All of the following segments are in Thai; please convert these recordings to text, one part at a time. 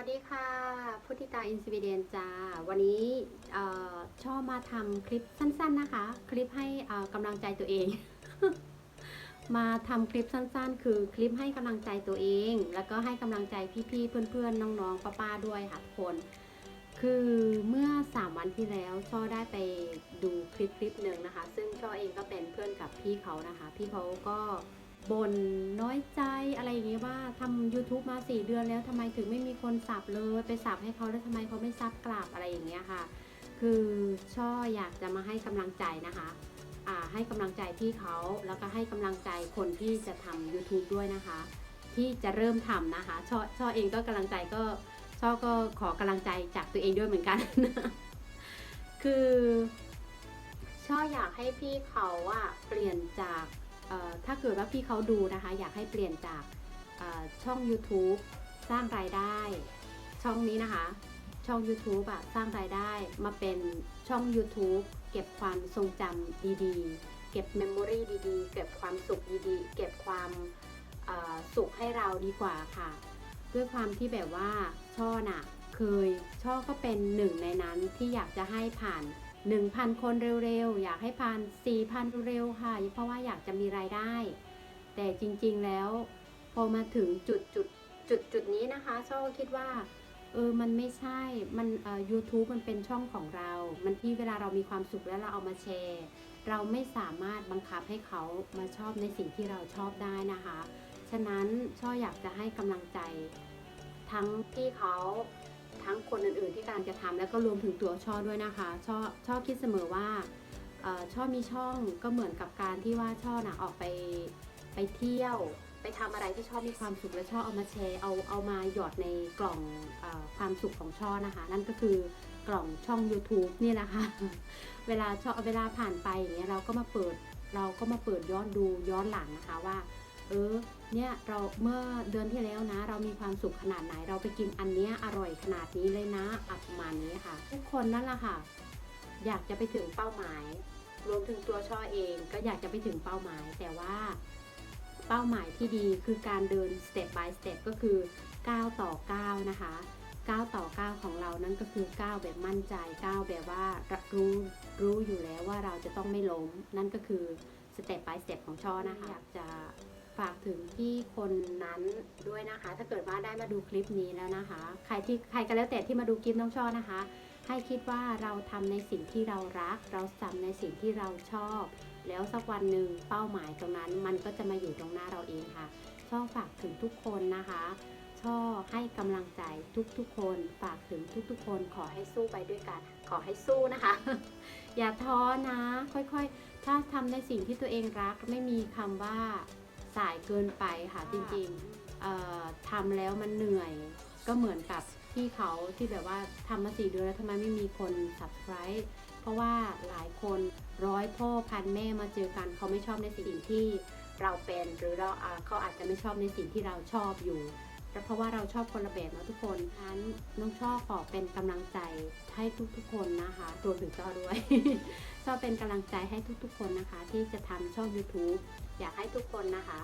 วัสดีค่ะพุทธิตาอินสวีเดียนจ้า วันนี้ชอบมาทำคลิปสั้น ๆนะคะ คลิปให้กำลังใจตัวเอง มาทำคลิปสั้น ๆ คือคลิปให้กำลังใจตัวเอง แล้วก็ให้กำลังใจพี่ๆเพื่อนๆน้องๆป้าๆด้วยค่ะทุกคน คือเมื่อ 3 วันที่แล้วช่อได้ไปดูคลิปคลิปหนึ่งนะคะ ซึ่งช่อเองก็เป็นเพื่อนกับพี่เขานะคะ พี่เขาก็ บ่นน้อยใจอะไรอย่างเงี้ยว่าทำ YouTube มา 4 เดือนแล้วทำไมถึงไม่มีคนสับเลยไปสับให้เขาแล้วทำไมเขาไม่ซับกลับอะไรอย่างเงี้ยค่ะ คือช่ออยากจะมาให้กำลังใจนะคะอ่าให้กำลังใจพี่เขาแล้วก็ให้กำลังใจคนที่จะทำ YouTube ด้วยนะคะ ที่จะเริ่มทำนะคะช่อช่อเองก็กำลังใจก็ช่อก็ขอกำลังใจจากตัวเองด้วยเหมือนกันคือช่ออยากให้พี่เขาอะเปลี่ยนจาก ถ้าเกิดว่าพี่เขาดูนะคะ อยากให้เปลี่ยนจากช่อง YouTube สร้างรายได้ ช่องนี้นะคะ ช่อง YouTube อะสร้างรายได้มาเป็นช่อง YouTube เก็บความทรงจำดีๆ เก็บเมมโมรีดีๆ เก็บความสุขดีๆ เก็บความสุขให้เราดีกว่าค่ะ ด้วยความที่แบบว่าช่อน่ะ เคยช่อก็เป็นหนึ่งในนั้นที่อยากจะให้ผ่าน 1,000 คนเร็วๆ อยากให้ผ่าน 4,000 เร็วๆค่ะ เพราะว่าอยากจะมีรายได้ แต่จริงๆแล้ว พอมาถึงจุดจุดจุดจุดนี้นะคะช่อก็คิดว่าเออมันไม่ใช่มันเอ่อ YouTube มันเป็นช่องของเรา มันที่เวลาเรามีความสุขแล้วเราเอามาแชร์ เราไม่สามารถบังคับให้เขามาชอบในสิ่งที่เราชอบได้นะคะ ฉะนั้นช่ออยากจะให้กำลังใจทั้งพี่เขา ทั้งคนอื่นๆที่กำลังจะทำแล้วก็รวมถึงตัวช่อด้วยนะคะช่อช่อคิดเสมอว่าเอ่อช่อมีช่องก็เหมือนกับการที่ว่าช่อนะออกไปไปเที่ยว ไปทำอะไรที่ชอบมีความสุขและชอบเอามาแชร์เอาเอามาหยอดในกล่องอความสุขของช่อนะคะ นั่นก็คือกล่องช่อง YouTube นี่แหละคะ เวลาช่อเวลาผ่านไปอย่างเงี้ยเราก็มาเปิดเราก็มาเปิดย้อนดูย้อนหลังนะคะว่า เออเนี่ยเราเมื่อเดือนที่แล้วนะ เรามีความสุขขนาดไหน เราไปกินอันเนี้ยอร่อยขนาดนี้เลยนะอัประมาณนี้ค่ะ ทุกคนนั่นแหละค่ะ อยากจะไปถึงเป้าหมาย รวมถึงตัวช่อเองก็อยากจะไปถึงเป้าหมาย แต่ว่าเป้าหมายที่ดีคือการเดิน step by step ก็คือ9ต่อ9นะคะ9ต่อ9ของเรานั่นก็คือ9แบบมั่นใจ9แบบว่ารู้รู้อยู่แล้วว่าเราจะต้องไม่ล้ม นั่นก็คือ step by step ของช่อนะคะอยากจะ ฝากถึงที่คนนั้นด้วยนะคะ ถ้าเกิดว่าได้มาดูคลิปนี้แล้วนะคะ ใครที่ใครก็แล้วแต่ที่มาดูคลิปน้องช่อนะคะ ให้คิดว่าเราทำในสิ่งที่เรารัก เราทำในสิ่งที่เราชอบ แล้วสักวันหนึ่งเป้าหมายตรงนั้น มันก็จะมาอยู่ตรงหน้าเราเองค่ะช่อฝากถึงทุกคนนะคะช่อให้กำลังใจทุกๆ คน ฝากถึงทุกๆ คนขอให้สู้ไปด้วยกัน ขอให้สู้นะคะ อย่าท้อนะ ค่อยๆ ถ้าทำในสิ่งที่ตัวเองรักไม่มีคำว่า สายเกินไปค่ะจริงๆเอ่อทำแล้วมันเหนื่อยก็เหมือนกับพี่เขาที่แบบว่าทำมาสี่เดือนแล้วทำไมไม่มีคน subscribe เพราะว่าหลายคนร้อยพ่อพันแม่มาเจอกันเขาไม่ชอบในสิ่งที่เราเป็นหรือเราอ่าเขาอาจจะไม่ชอบในสิ่งที่เราชอบอยู่แต่ เพราะว่าเราชอบคนละแบบนะทุกคนฉะนั้นน้องชอบขอเป็นกำลังใจให้ทุกๆคนนะคะรวมถึงจ้อด้วย ชอบเป็นกำลังใจให้ทุกๆคนนะคะ ที่จะทำช่อง YouTube อยากให้ทุกคนนะคะ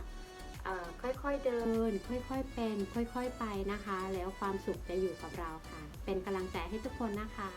ค่อยๆเดิน ค่อยๆเป็น ค่อยๆไปนะคะ แล้วความสุขจะอยู่กับเราค่ะ เป็นกำลังใจให้ทุกคนนะคะ